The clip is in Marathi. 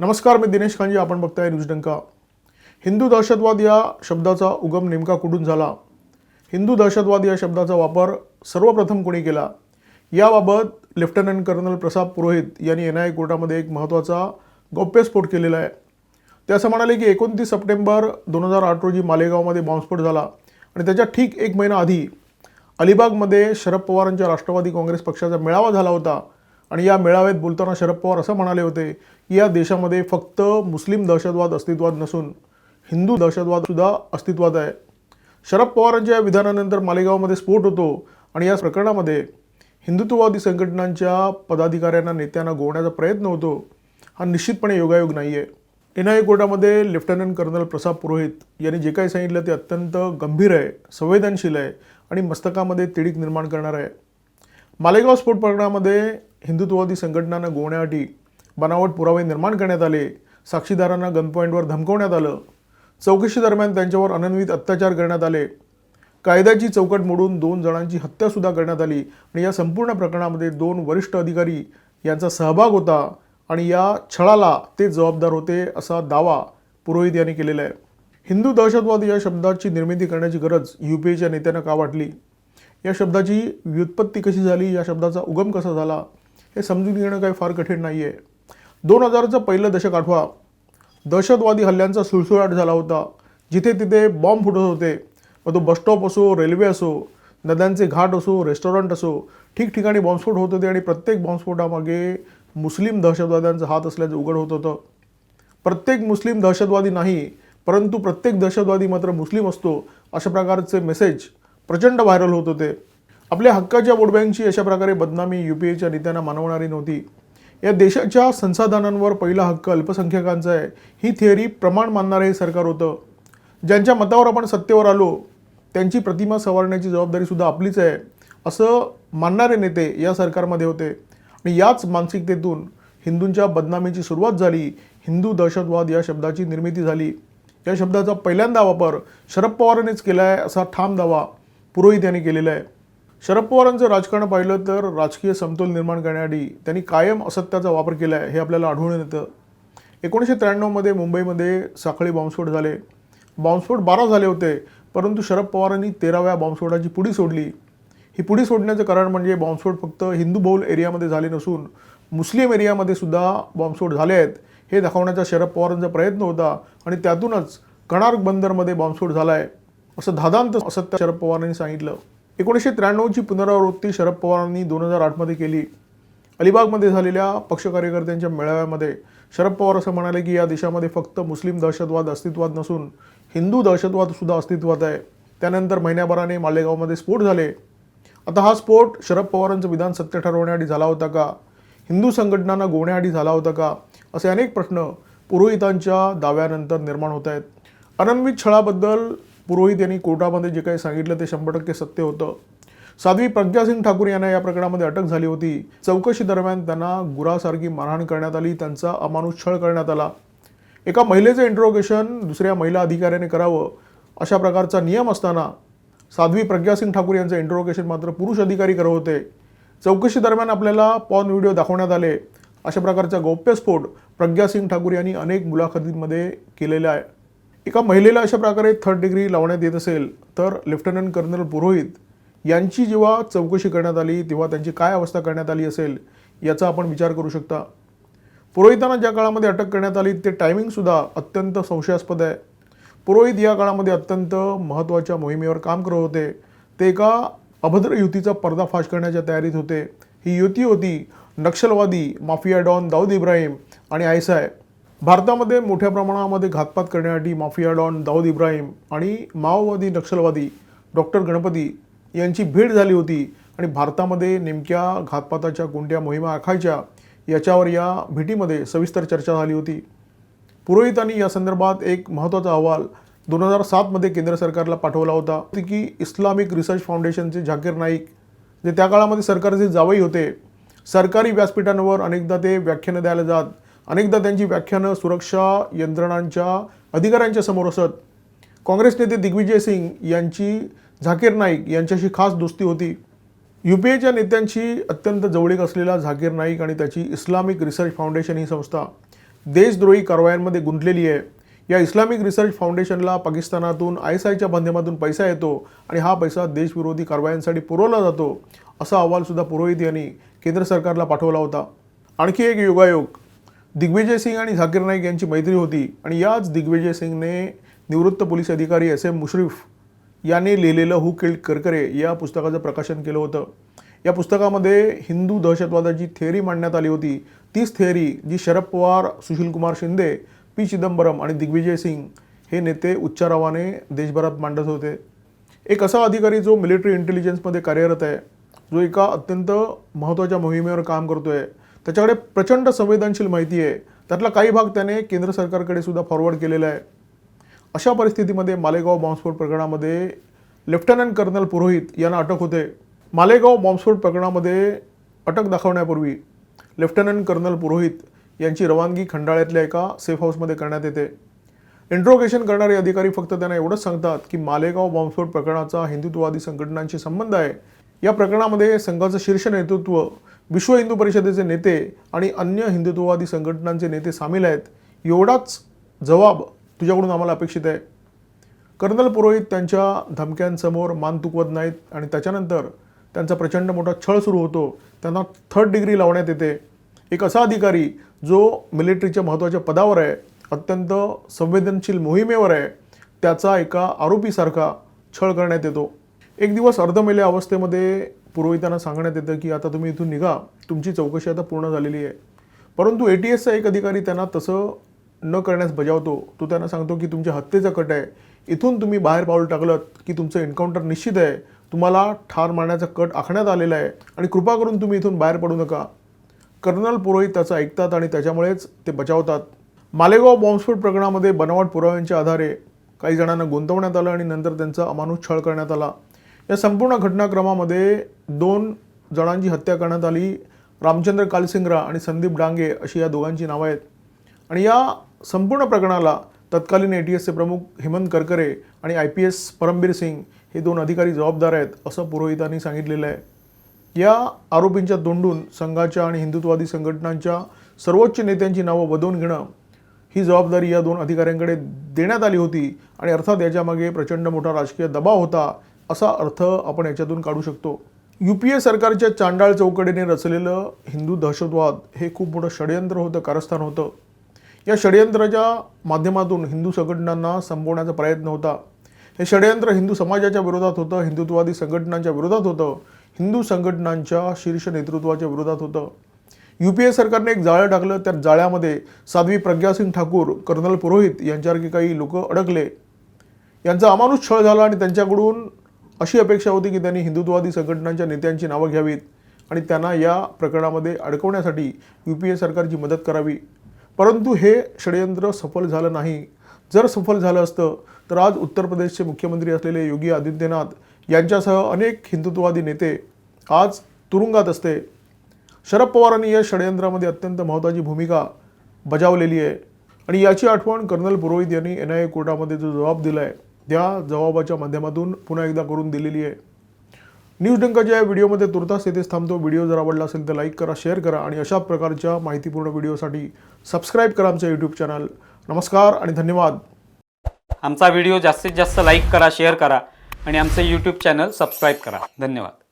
नमस्कार मी दिनेश खांजी आपण बघताय न्यूज डंका. हिंदू दहशतवाद या शब्दाचा उगम नेमका कुठून झाला? हिंदू दहशतवाद या शब्दाचा वापर सर्वप्रथम कोणी केला? याबाबत लेफ्टनंट कर्नल प्रसाद पुरोहित यांनी एन आय कोर्टामध्ये एक महत्त्वाचा गौप्यस्फोट केलेला आहे. ते असं म्हणाले की एकोणतीस सप्टेंबर दोन हजार आठ रोजी मालेगावमध्ये बॉम्बस्फोट झाला आणि त्याच्या ठीक एक महिना आधी अलिबागमध्ये शरद पवारांच्या राष्ट्रवादी काँग्रेस पक्षाचा मेळावा झाला होता. आणि या मेळाव्यात बोलताना शरद पवार असं म्हणाले होते की या देशामध्ये फक्त मुस्लिम दहशतवाद अस्तित्वात नसून हिंदू दहशतवादसुद्धा अस्तित्वात आहे. शरद पवारांच्या या विधानानंतर मालेगावमध्ये स्फोट होतो आणि या प्रकरणामध्ये हिंदुत्ववादी संघटनांच्या पदाधिकाऱ्यांना नेत्यांना गोवण्याचा प्रयत्न होतो. हा निश्चितपणे योगायोग नाही आहे एन आय कोर्टामध्ये लेफ्टनंट कर्नल प्रसाद पुरोहित यांनी जे काही सांगितलं ते अत्यंत गंभीर आहे संवेदनशील आहे आणि मस्तकामध्ये तिडीक निर्माण करणार आहे. मालेगाव स्फोट प्रकरणामध्ये हिंदुत्ववादी संघटनांना गोवण्यासाठी बनावट पुरावे निर्माण करण्यात आले. साक्षीदारांना गनपॉईंटवर धमकवण्यात आलं. चौकशी दरम्यान त्यांच्यावर अनन्वित अत्याचार करण्यात आले. कायद्याची चौकट मोडून दोन जणांची हत्यासुद्धा करण्यात आली आणि या संपूर्ण प्रकरणामध्ये दोन वरिष्ठ अधिकारी यांचा सहभाग होता आणि या छळाला ते जबाबदार होते असा दावा पुरोहित यांनी केलेला आहे. हिंदू दहशतवाद या शब्दाची निर्मिती करण्याची गरज यू पी एच्या नेत्यांना का वाटली? या शब्दाची व्युत्पत्ती कशी झाली? या शब्दाचा उगम कसा झाला? हे समजून घेणं काही फार कठीण नाही आहे दोन हजारचं पहिलं दशक आठवा. दहशतवादी हल्ल्यांचा सुळसुळाट झाला होता. जिथे तिथे बॉम्ब फुटत होते. मग तो बसस्टॉप असो रेल्वे असो नद्यांचे घाट असो रेस्टॉरंट असो ठिकठिकाणी बॉम्बस्फोट होत होते आणि प्रत्येक बॉम्बस्फोटामागे मुस्लिम दहशतवाद्यांचा हात असल्याचं उघड होत होतं. प्रत्येक मुस्लिम दहशतवादी नाही परंतु प्रत्येक दहशतवादी मात्र मुस्लिम असतो अशा प्रकारचे मेसेज प्रचंड व्हायरल होत होते. आपल्या हक्काच्या वोटबँकची अशा प्रकारे बदनामी यू पी एच्या नेत्यांना मानवणारी नव्हती. या देशाच्या संसाधनांवर पहिला हक्क अल्पसंख्याकांचा आहे. ही थिअरी प्रमाण मानणारं हे सरकार होतं. ज्यांच्या मतावर आपण सत्तेवर आलो त्यांची प्रतिमा सवारण्याची जबाबदारीसुद्धा आपलीच आहे असं मानणारे नेते या सरकारमध्ये होते. आणि याच मानसिकतेतून हिंदूंच्या बदनामीची सुरुवात झाली. हिंदू दहशतवाद या शब्दाची निर्मिती झाली. या शब्दाचा पहिल्यांदा वापर शरद पवारांनीच केला आहे असा ठाम दावा. पुरोहित यांनी केलेलं आहे. शरद पवारांचं राजकारण पाहिलं तर राजकीय समतोल निर्माण करण्यासाठी त्यांनी कायम असत्याचा वापर केला आहे हे आपल्याला आढळून येतं. एकोणीसशे त्र्याण्णवमध्ये मुंबईमध्ये साखळी बॉम्बस्फोट झाले. बॉम्बस्फोट बारा झाले होते परंतु शरद पवारांनी तेराव्या बॉम्बस्फोटाची पुढी सोडली. ही पुढी सोडण्याचं कारण म्हणजे बॉम्बस्फोट फक्त हिंदू बहुल एरियामध्ये झाले नसून मुस्लिम एरियामध्ये सुद्धा बॉम्बस्फोट झाले आहेत हे दाखवण्याचा शरद पवारांचा प्रयत्न होता आणि त्यातूनच कणार्क बंदरमध्ये बॉम्बस्फोट झाला आहे. असं धादांत असत्य शरद पवारांनी सांगितलं. एकोणीसशे त्र्याण्णवची पुनरावृत्ती शरद पवारांनी दोन हजार आठमध्ये केली. अलिबागमध्ये झालेल्या पक्ष कार्यकर्त्यांच्या मेळाव्यामध्ये शरद पवार असं म्हणाले की या देशामध्ये फक्त मुस्लिम दहशतवाद अस्तित्वात नसून हिंदू दहशतवादसुद्धा अस्तित्वात आहे. त्यानंतर महिन्याभराने मालेगावमध्ये स्फोट झाले. आता हा स्फोट शरद पवारांचं विधान सत्य ठरवण्यासाठी झाला होता का? हिंदू संघटनांना गोवण्यासाठी झाला होता का? असे अनेक प्रश्न पुरोहितांच्या दाव्यानंतर निर्माण होत आहेत. अनन्वित छळाबद्दल पुरोहित यांनी कोर्टामध्ये जे काही सांगितलं ते शंभर टक्के सत्य होतं. साध्वी प्रज्ञासिंग ठाकूर यांना या प्रकरणामध्ये अटक झाली होती. चौकशी दरम्यान त्यांना गुरासारखी मारहाण करण्यात आली त्यांचा अमानुष छळ करण्यात आला. एका महिलेचं इंट्रोगेशन दुसऱ्या महिला अधिकाऱ्याने करावं अशा प्रकारचा नियम असताना साध्वी प्रज्ञासिंग ठाकूर यांचं इंट्रोगेशन मात्र पुरुष अधिकारी करत होते. चौकशी दरम्यान आपल्याला पॉन व्हिडिओ दाखवण्यात आले. अशा प्रकारचा गौप्यस्फोट प्रज्ञासिंग ठाकूर यांनी अनेक मुलाखतींमध्ये केलेला आहे. एका महिलेला अशा प्रकारे थर्ड डिग्री लावण्यात येत असेल तर लेफ्टनंट कर्नल पुरोहित यांची जेव्हा चौकशी करण्यात आली तेव्हा त्यांची काय अवस्था करण्यात आली असेल याचा आपण विचार करू शकता. पुरोहितांना ज्या काळामध्ये अटक करण्यात आली ते टायमिंगसुद्धा अत्यंत संशयास्पद आहे. पुरोहित या काळामध्ये अत्यंत महत्त्वाच्या मोहिमेवर काम करत होते. ते एका अभद्र युतीचा पर्दाफाश करण्याच्या तयारीत होते. ही युती होती नक्षलवादी माफिया डॉन दाऊद इब्राहिम आणि आयसाय. भारतामध्ये मोठ्या प्रमाणामध्ये घातपात करण्यासाठी माफिया डॉन दाऊद इब्राहिम आणि माओवादी नक्षलवादी डॉक्टर गणपती यांची भेट झाली होती आणि भारतामध्ये नेमक्या घातपाताच्या कोणत्या मोहिमा आखायच्या याच्यावर या भेटीमध्ये सविस्तर चर्चा झाली होती. पुरोहितांनी या संदर्भात एक महत्त्वाचा अहवाल दोन हजार सातमध्ये केंद्र सरकारला पाठवला होता. की इस्लामिक रिसर्च फाउंडेशनचे झाकीर नाईक जे त्या काळामध्ये सरकारचे जावई होते सरकारी व्यासपीठांवर अनेकदा ते व्याख्यानं द्यायला जात अनेकदा त्यांची व्याख्यानं सुरक्षा यंत्रणांच्या अधिकाऱ्यांच्या समोर असत. काँग्रेस नेते दिग्विजय सिंग यांची झाकीर नाईक यांच्याशी खास दोस्ती होती. यू पी एच्या नेत्यांशी अत्यंत जवळीक असलेला झाकीर नाईक आणि त्याची इस्लामिक रिसर्च फाउंडेशन ही संस्था देशद्रोही कारवायांमध्ये गुंतलेली आहे. या इस्लामिक रिसर्च फाउंडेशनला पाकिस्तानातून आय एस आयच्या माध्यमातून पैसा येतो आणि हा पैसा देशविरोधी कारवायांसाठी पुरवला जातो असा अहवालसुद्धा पुरोहित यांनी केंद्र सरकारला पाठवला होता. आणखी एक योगायोग. दिग्विजय सिंग आणि झाकीर नाईक यांची मैत्री होती आणि याच दिग्विजय सिंगने निवृत्त पोलीस अधिकारी एस एम मुश्रीफ यांनी लिहिलेलं हु किल्ड करकरे या पुस्तकाचं प्रकाशन केलं होतं. या पुस्तकामध्ये हिंदू दहशतवादाची थेअरी मांडण्यात आली होती. तीच थेअरी जी शरद पवार सुशीलकुमार शिंदे पी चिदंबरम आणि दिग्विजय सिंग हे नेते उच्चारावाने देशभरात मांडत होते. एक असा अधिकारी जो मिलिटरी इंटेलिजन्समध्ये कार्यरत आहे जो एका अत्यंत महत्त्वाच्या मोहिमेवर काम करतो आहे त्याच्याकडे प्रचंड संवेदनशील माहिती आहे. त्यातला काही भाग त्याने केंद्र सरकारकडे सुद्धा फॉरवर्ड केलेला आहे. अशा परिस्थितीमध्ये मालेगाव बॉम्बस्फोट प्रकरणामध्ये लेफ्टनंट कर्नल पुरोहित यांना अटक होते. मालेगाव बॉम्बस्फोट प्रकरणामध्ये अटक दाखवण्यापूर्वी लेफ्टनंट कर्नल पुरोहित यांची रवानगी खंडाळ्यातल्या एका सेफ हाऊसमध्ये करण्यात येते. इंट्रोगेशन करणारे अधिकारी फक्त त्यांना एवढंच सांगतात की मालेगाव बॉम्बस्फोट प्रकरणाचा हिंदुत्ववादी संघटनांशी संबंध आहे. या प्रकरणामध्ये संघाचं शीर्ष नेतृत्व विश्व हिंदू परिषदेचे नेते आणि अन्य हिंदुत्ववादी संघटनांचे नेते सामील आहेत. एवढाच जबाब तुझ्याकडून आम्हाला अपेक्षित आहे. कर्नल पुरोहित त्यांच्या धमक्यांसमोर मान तुकवत नाहीत आणि त्याच्यानंतर त्यांचा प्रचंड मोठा छळ सुरू होतो. त्यांना थर्ड डिग्री लावण्यात येते. एक असा अधिकारी जो मिलिटरीच्या महत्त्वाच्या पदावर आहे अत्यंत संवेदनशील मोहिमेवर आहे त्याचा एका आरोपीसारखा छळ करण्यात येतो. एक दिवस अर्धमेल्या अवस्थेमध्ये पुरोहितांना सांगण्यात येतं की आता तुम्ही इथून निघा तुमची चौकशी आता पूर्ण झालेली आहे. परंतु ए टी एसचा एक अधिकारी त्यांना तसं न करण्यास बजावतो. तो त्यांना सांगतो की तुमच्या हत्येचा कट आहे. इथून तुम्ही बाहेर पाऊल टाकलं की तुमचं एन्काउंटर निश्चित आहे. तुम्हाला ठार मारण्याचा कट आखण्यात आलेला आहे आणि कृपा करून तुम्ही इथून बाहेर पडू नका. कर्नल पुरोहित त्याचं ऐकतात आणि त्याच्यामुळेच ते बचावतात. मालेगाव बॉम्बस्फोट प्रकरणामध्ये बनावट पुराव्यांच्या आधारे काही जणांना गुंतवण्यात आलं आणि नंतर त्यांचा अमानुष छळ करण्यात आला. या संपूर्ण घटनाक्रमामध्ये दोन जणांची हत्या करण्यात आली. रामचंद्र कालसिंगरा आणि संदीप डांगे अशी या दोघांची नावं आहेत. आणि या संपूर्ण प्रकरणाला तत्कालीन ए टी एसचे प्रमुख हेमंत करकरे आणि I P S Parambir Singh हे दोन अधिकारी जबाबदार आहेत असं पुरोहितांनी सांगितलेलं आहे. या आरोपींच्या तोंडून संघाच्या आणि हिंदुत्ववादी संघटनांच्या सर्वोच्च नेत्यांची नावं बदवून घेणं ही जबाबदारी या दोन अधिकाऱ्यांकडे देण्यात आली होती. आणि अर्थात याच्यामागे प्रचंड मोठा राजकीय दबाव होता असा अर्थ आपण याच्यातून काढू शकतो. यू पी ए सरकारच्या चांडाळ चौकडीने रचलेलं हिंदू दहशतवाद हे खूप मोठं षडयंत्र होतं कारस्थान होतं. या षडयंत्राच्या माध्यमातून हिंदू संघटनांना संपवण्याचा प्रयत्न होता. हे षडयंत्र हिंदू समाजाच्या विरोधात होतं हिंदुत्ववादी संघटनांच्या विरोधात होतं हिंदू संघटनांच्या शीर्ष नेतृत्वाच्या विरोधात होतं. यू पी ए सरकारने एक जाळं टाकलं त्या जाळ्यामध्ये साध्वी प्रज्ञासिंग ठाकूर कर्नल पुरोहित यांच्यासारखे काही लोक अडकले. यांचा अमानुष छळ झाला आणि त्यांच्याकडून अशी अपेक्षा होती की त्यांनी हिंदुत्ववादी संघटनांच्या नेत्यांची नावं घ्यावीत आणि त्यांना या प्रकरणामध्ये अडकवण्यासाठी यू पी ए सरकारची मदत करावी. परंतु हे षडयंत्र सफल झालं नाही. जर सफल झालं असतं तर आज उत्तर प्रदेशचे मुख्यमंत्री असलेले योगी आदित्यनाथ यांच्यासह अनेक हिंदुत्ववादी नेते आज तुरुंगात असते. शरद पवारांनी या षडयंत्रामध्ये अत्यंत महत्त्वाची भूमिका बजावलेली आहे. आणि याची आठवण कर्नल पुरोहित यांनी एन आय ए कोर्टामध्ये जो जबाब दिला आहे त्या जबाबाच्या माध्यमातून पुन्हा एकदा करून दिलेली आहे. न्यूज डंकाच्या या व्हिडिओमध्ये तुर्तास येथेच थांबतो. व्हिडिओ जर आवडला असेल तर लाईक करा शेअर करा आणि अशा प्रकारच्या माहितीपूर्ण व्हिडिओसाठी सबस्क्राईब करा आमचं यूट्यूब चॅनल. नमस्कार आणि धन्यवाद. आमचा व्हिडिओ जास्तीत जास्त लाईक करा शेअर करा आणि आमचं यूट्यूब चॅनल सबस्क्राईब करा. धन्यवाद.